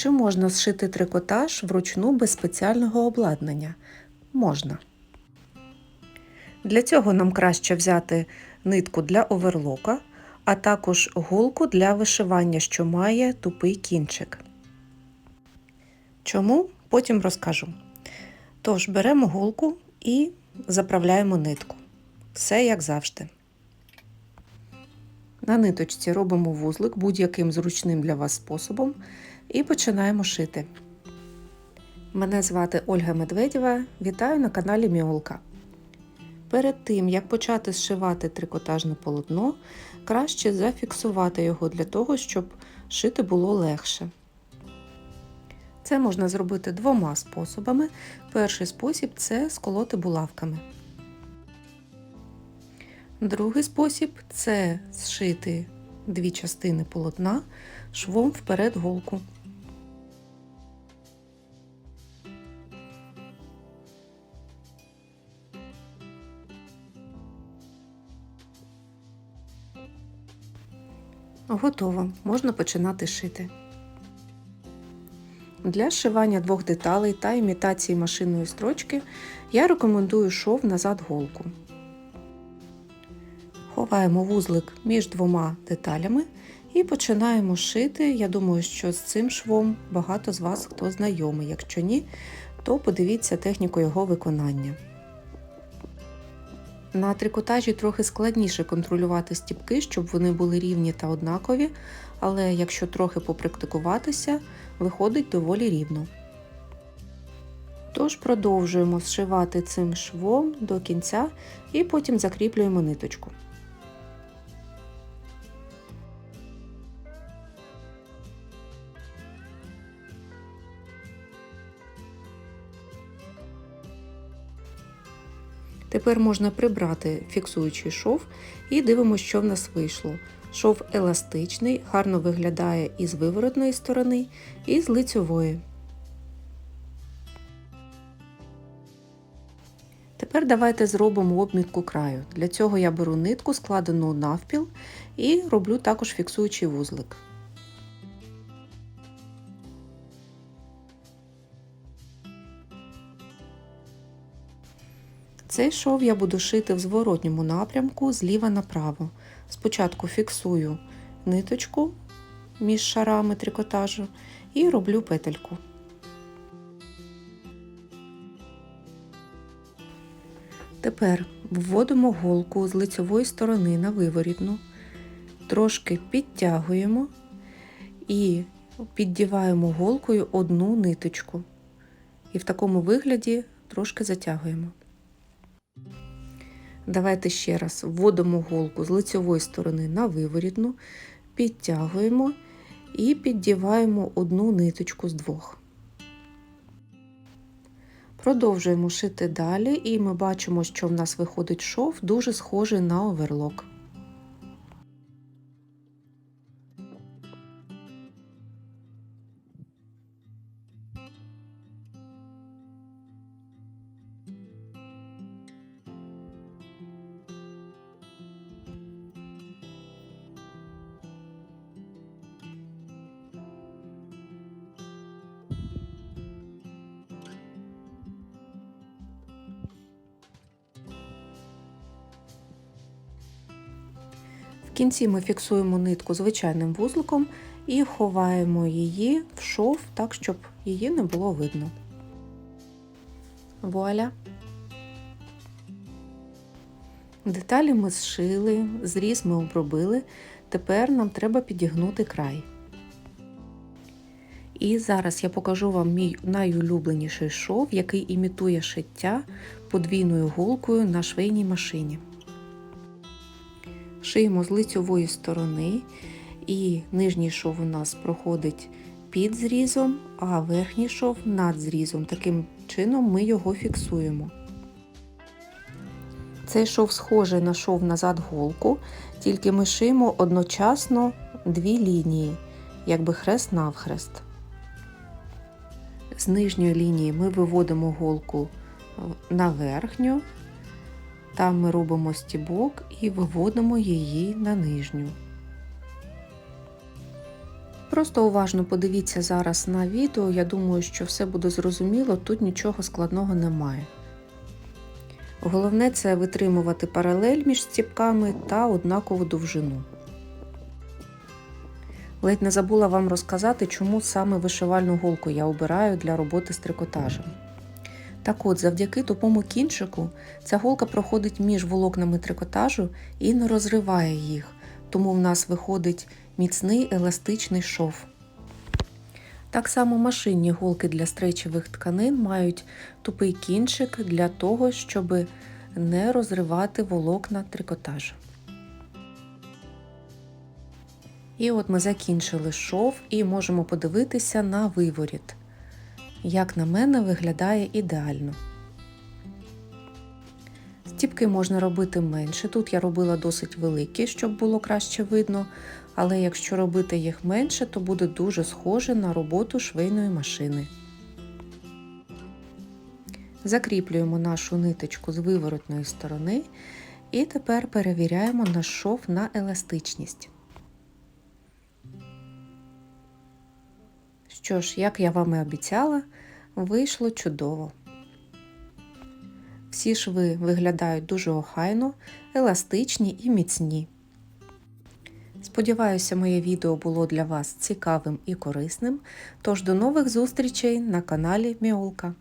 Чи можна зшити трикотаж вручну без спеціального обладнання? Можна. Для цього нам краще взяти нитку для оверлока, а також голку для вишивання, що має тупий кінчик. Чому? Потім розкажу. Тож беремо голку і заправляємо нитку. Все як завжди. На ниточці робимо вузлик будь-яким зручним для вас способом і починаємо шити. Мене звати Ольга Медведєва. Вітаю на каналі Міолка. Перед тим, як почати зшивати трикотажне полотно, краще зафіксувати його для того, щоб шити було легше. Це можна зробити двома способами. Перший спосіб це сколоти булавками. Другий спосіб це зшити дві частини полотна швом вперед голку. Готово, можна починати шити. Для зшивання двох деталей та імітації машинної строчки я рекомендую шов назад голку. Ховаємо вузлик між двома деталями і починаємо шити. Я думаю, що з цим швом багато з вас хто знайомий. Якщо ні, то подивіться техніку його виконання. На трикотажі трохи складніше контролювати стіпки, щоб вони були рівні та однакові, але якщо трохи попрактикуватися, виходить доволі рівно. Тож продовжуємо зшивати цим швом до кінця і потім закріплюємо ниточку. Тепер можна прибрати фіксуючий шов і дивимося, що в нас вийшло. Шов еластичний, гарно виглядає і з виворотної сторони, і з лицьової. Тепер давайте зробимо обмітку краю. Для цього я беру нитку, складену навпіл, і роблю також фіксуючий вузлик. Цей шов я буду шити в зворотньому напрямку зліва направо. Спочатку фіксую ниточку між шарами трикотажу і роблю петельку. Тепер вводимо голку з лицевої сторони на виворітну, трошки підтягуємо і піддіваємо голкою одну ниточку. І в такому вигляді трошки затягуємо. Давайте ще раз вводимо голку з лицевої сторони на виворітну, підтягуємо і піддіваємо одну ниточку з двох. Продовжуємо шити далі, і ми бачимо, що в нас виходить шов дуже схожий на оверлок. Кінці ми фіксуємо нитку звичайним вузликом і ховаємо її в шов так, щоб її не було видно. Вуаля! Деталі ми зшили, зріз ми обробили. Тепер нам треба підігнути край. І зараз я покажу вам мій найулюбленіший шов, який імітує шиття подвійною голкою на швейній машині. Шиємо з лицьової сторони, і нижній шов у нас проходить під зрізом, а верхній шов над зрізом. Таким чином ми його фіксуємо. Цей шов схожий на шов назад голку, тільки ми шиємо одночасно дві лінії, якби хрест навхрест. З нижньої лінії ми виводимо голку на верхню, там ми робимо стібок і виводимо її на нижню. Просто уважно подивіться зараз на відео, я думаю, що все буде зрозуміло, тут нічого складного немає. Головне це витримувати паралель між стіпками та однакову довжину. Ледь не забула вам розказати, чому саме вишивальну голку я обираю для роботи з трикотажем. Так от, завдяки тупому кінчику, ця голка проходить між волокнами трикотажу і не розриває їх, тому в нас виходить міцний еластичний шов. Так само машинні голки для стречових тканин мають тупий кінчик для того, щоб не розривати волокна трикотажу. І от ми закінчили шов і можемо подивитися на виворіт. Як на мене, виглядає ідеально. Стіпки можна робити менше. Тут я робила досить великі, щоб було краще видно, але якщо робити їх менше, то буде дуже схоже на роботу швейної машини. Закріплюємо нашу ниточку з виворотної сторони і тепер перевіряємо наш шов на еластичність. Що ж, як я вам і обіцяла, вийшло чудово. Всі шви виглядають дуже охайно, еластичні і міцні. Сподіваюся, моє відео було для вас цікавим і корисним. Тож до нових зустрічей на каналі Міолка.